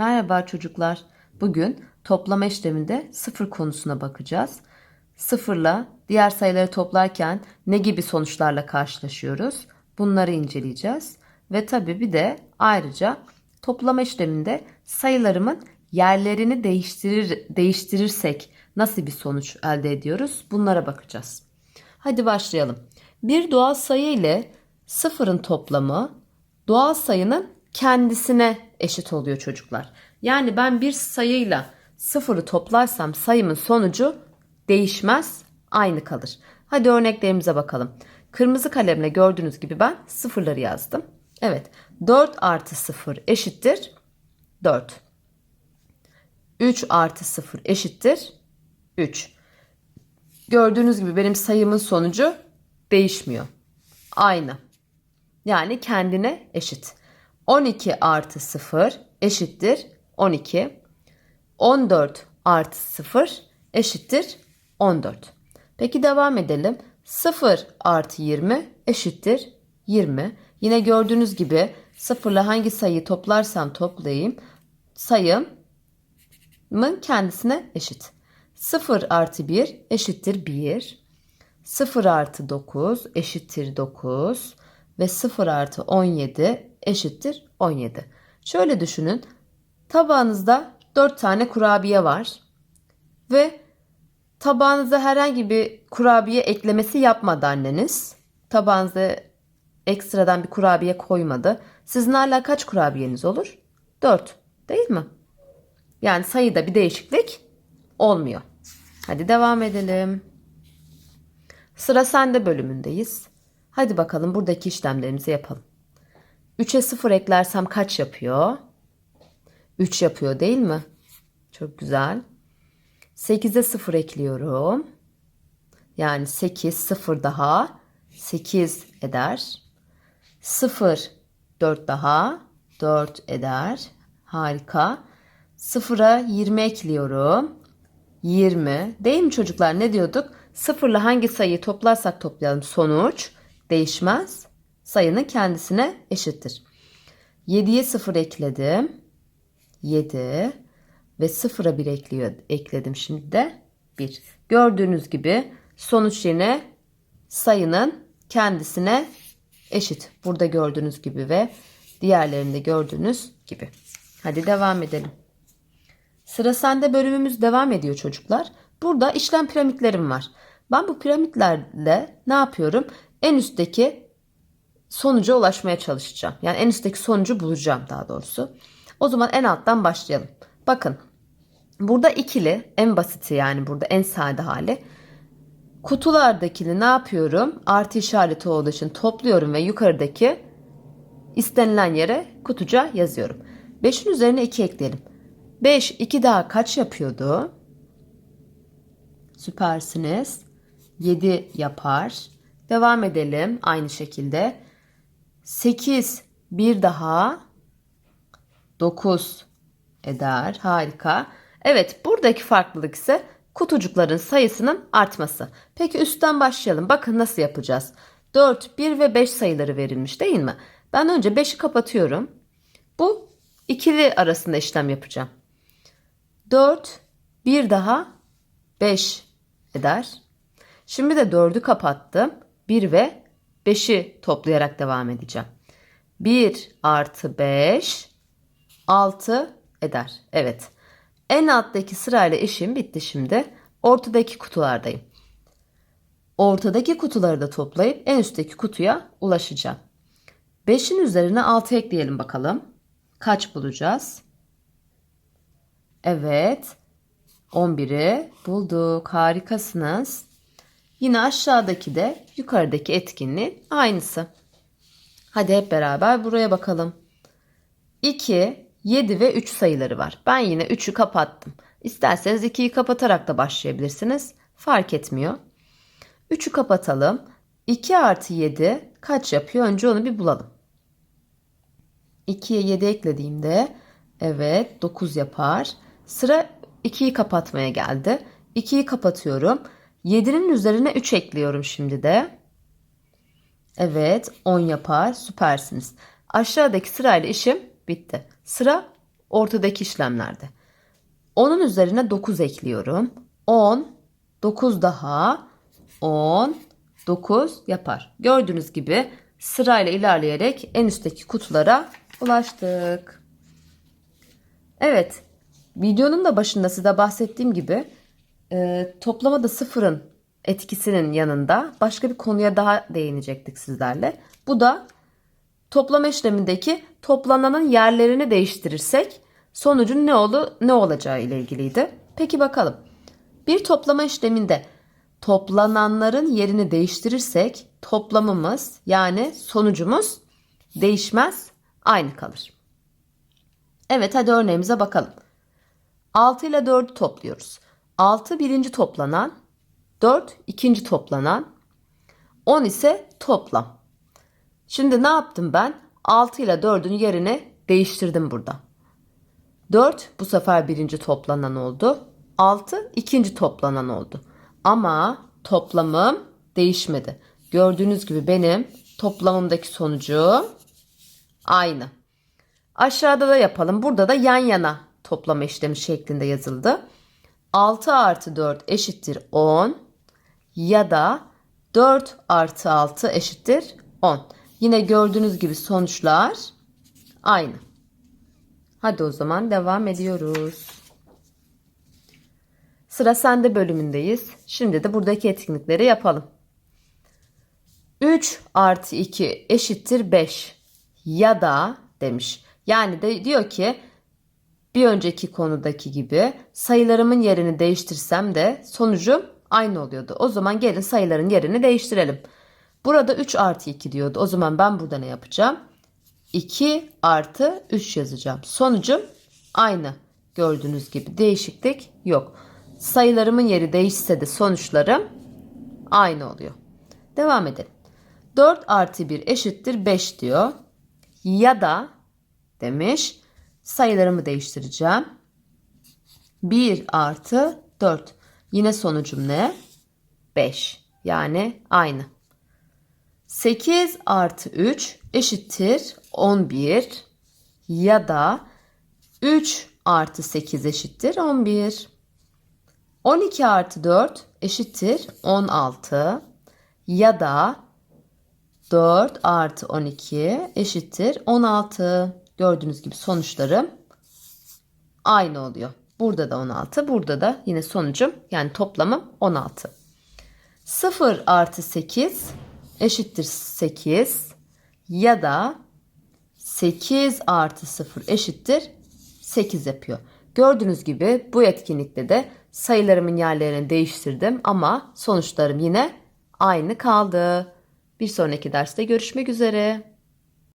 Merhaba çocuklar. Bugün toplama işleminde sıfır konusuna bakacağız. Sıfırla diğer sayıları toplarken ne gibi sonuçlarla karşılaşıyoruz? Bunları inceleyeceğiz. Ve tabii bir de ayrıca toplama işleminde sayılarımın yerlerini değiştirir, değiştirirsek nasıl bir sonuç elde ediyoruz? Bunlara bakacağız. Hadi başlayalım. Bir doğal sayı ile sıfırın toplamı doğal sayının kendisine eşit oluyor çocuklar. Yani ben bir sayıyla sıfırı toplarsam sayımın sonucu değişmez, aynı kalır. Hadi örneklerimize bakalım. Kırmızı kalemle gördüğünüz gibi ben sıfırları yazdım. Evet 4 artı 0 eşittir 4. 3 artı 0 eşittir 3. Gördüğünüz gibi benim sayımın sonucu değişmiyor. Aynı. Yani kendine eşit. 12 artı 0 eşittir 12. 14 artı 0 eşittir 14. Peki devam edelim. 0 artı 20 eşittir 20. Yine gördüğünüz gibi 0 ile hangi sayıyı toplarsam toplayayım sayımın kendisine eşit. 0 artı 1 eşittir 1. 0 artı 9 eşittir 9 ve 0 artı 17 eşittir 17. Şöyle düşünün. Tabağınızda 4 tane kurabiye var ve tabağınıza herhangi bir kurabiye eklemesi yapmadı anneniz. Tabağınıza ekstradan bir kurabiye koymadı. Sizin hala kaç kurabiyeniz olur? 4 değil mi? Yani sayıda bir değişiklik olmuyor. Hadi devam edelim. Sıra sende bölümündeyiz. Hadi bakalım buradaki işlemlerimizi yapalım. 3'e 0 eklersem kaç yapıyor? 3 yapıyor değil mi? Çok güzel. 8'e 0 ekliyorum. Yani 8 0 daha 8 eder. 0 4 daha 4 eder. Harika. 0'a 20 ekliyorum. 20. Değil mi çocuklar? Ne diyorduk? Sıfırla hangi sayıyı toplarsak toplayalım sonuç değişmez. Sayının kendisine eşittir. 7'ye 0 ekledim. 7 ve 0'a 1 ekliyor, ekledim şimdi de 1. Gördüğünüz gibi sonuç yine sayının kendisine eşit. Burada gördüğünüz gibi ve diğerlerinde gördüğünüz gibi. Hadi devam edelim. Sıra sende bölümümüz devam ediyor çocuklar. Burada işlem piramitlerim var. Ben bu piramitlerle ne yapıyorum? En üstteki sonuca ulaşmaya çalışacağım. Yani en üstteki sonucu bulacağım daha doğrusu. O zaman en alttan başlayalım. Bakın burada ikili en basiti yani burada en sade hali. Kutulardakini ne yapıyorum? Artı işareti olduğu için topluyorum ve yukarıdaki istenilen yere kutuca yazıyorum. 5'in üzerine 2 ekleyelim. 5 2 daha kaç yapıyordu? Süpersiniz. 7 yapar. Devam edelim aynı şekilde. 8 bir daha 9 eder. Harika. Evet buradaki farklılık ise kutucukların sayısının artması. Peki üstten başlayalım. Bakın nasıl yapacağız. 4, 1 ve 5 sayıları verilmiş değil mi? Ben önce 5'i kapatıyorum. Bu ikili arasında işlem yapacağım. 4, bir daha 5 eder. Şimdi de 4'ü kapattım. 1 ve 5'i toplayarak devam edeceğim. 1 artı 5 6 eder. Evet. En alttaki sırayla işim bitti şimdi. Ortadaki kutulardayım. Ortadaki kutuları da toplayıp en üstteki kutuya ulaşacağım. 5'in üzerine 6 ekleyelim bakalım. Kaç bulacağız? Evet. 11'i bulduk. Harikasınız. Yine aşağıdaki de yukarıdaki etkinliğin aynısı. Hadi hep beraber buraya bakalım. 2, 7 ve 3 sayıları var. Ben yine 3'ü kapattım. İsterseniz 2'yi kapatarak da başlayabilirsiniz. Fark etmiyor. 3'ü kapatalım. 2 artı 7 kaç yapıyor? Önce onu bir bulalım. 2'ye 7 eklediğimde evet 9 yapar. Sıra 2'yi kapatmaya geldi. 2'yi kapatıyorum. 7'nin üzerine 3 ekliyorum şimdi de. Evet 10 yapar. Süpersiniz. Aşağıdaki sırayla işim bitti. Sıra ortadaki işlemlerde. 10'un üzerine 9 ekliyorum. 10, 9 daha 10, 9 yapar. Gördüğünüz gibi sırayla ilerleyerek en üstteki kutulara ulaştık. Evet, videonun da başında size bahsettiğim gibi e, toplamada sıfırın etkisinin yanında başka bir konuya daha değinecektik sizlerle. Bu da toplama işlemindeki toplananın yerlerini değiştirirsek sonucun ne olu ne olacağı ile ilgiliydi. Peki bakalım. Bir toplama işleminde toplananların yerini değiştirirsek toplamımız yani sonucumuz değişmez, aynı kalır. Evet hadi örneğimize bakalım. 6 ile 4'ü topluyoruz. 6 birinci toplanan, 4 ikinci toplanan, 10 ise toplam. Şimdi ne yaptım ben? 6 ile 4'ün yerini değiştirdim burada. 4 bu sefer birinci toplanan oldu. 6 ikinci toplanan oldu. Ama toplamım değişmedi. Gördüğünüz gibi benim toplamımdaki sonucu aynı. Aşağıda da yapalım. Burada da yan yana toplama işlemi şeklinde yazıldı. 6 artı 4 eşittir 10 ya da 4 artı 6 eşittir 10. Yine gördüğünüz gibi sonuçlar aynı. Hadi o zaman devam ediyoruz. Sıra sende bölümündeyiz. Şimdi de buradaki etkinlikleri yapalım. 3 artı 2 eşittir 5 ya da demiş. Yani de diyor ki bir önceki konudaki gibi sayılarımın yerini değiştirsem de sonucum aynı oluyordu. O zaman gelin sayıların yerini değiştirelim. Burada 3 artı 2 diyordu. O zaman ben burada ne yapacağım? 2 artı 3 yazacağım. Sonucum aynı. Gördüğünüz gibi değişiklik yok. Sayılarımın yeri değişse de sonuçlarım aynı oluyor. Devam edelim. 4 artı 1 eşittir 5 diyor. Ya da demiş sayılarımı değiştireceğim. 1 artı 4. Yine sonucum ne? 5. Yani aynı. 8 artı 3 eşittir 11 ya da 3 artı 8 eşittir 11. 12 artı 4 eşittir 16 ya da 4 artı 12 eşittir 16. Gördüğünüz gibi sonuçlarım aynı oluyor. Burada da 16, burada da yine sonucum yani toplamım 16. 0 artı 8 eşittir 8 ya da 8 artı 0 eşittir 8 yapıyor. Gördüğünüz gibi bu etkinlikte de sayılarımın yerlerini değiştirdim ama sonuçlarım yine aynı kaldı. Bir sonraki derste görüşmek üzere.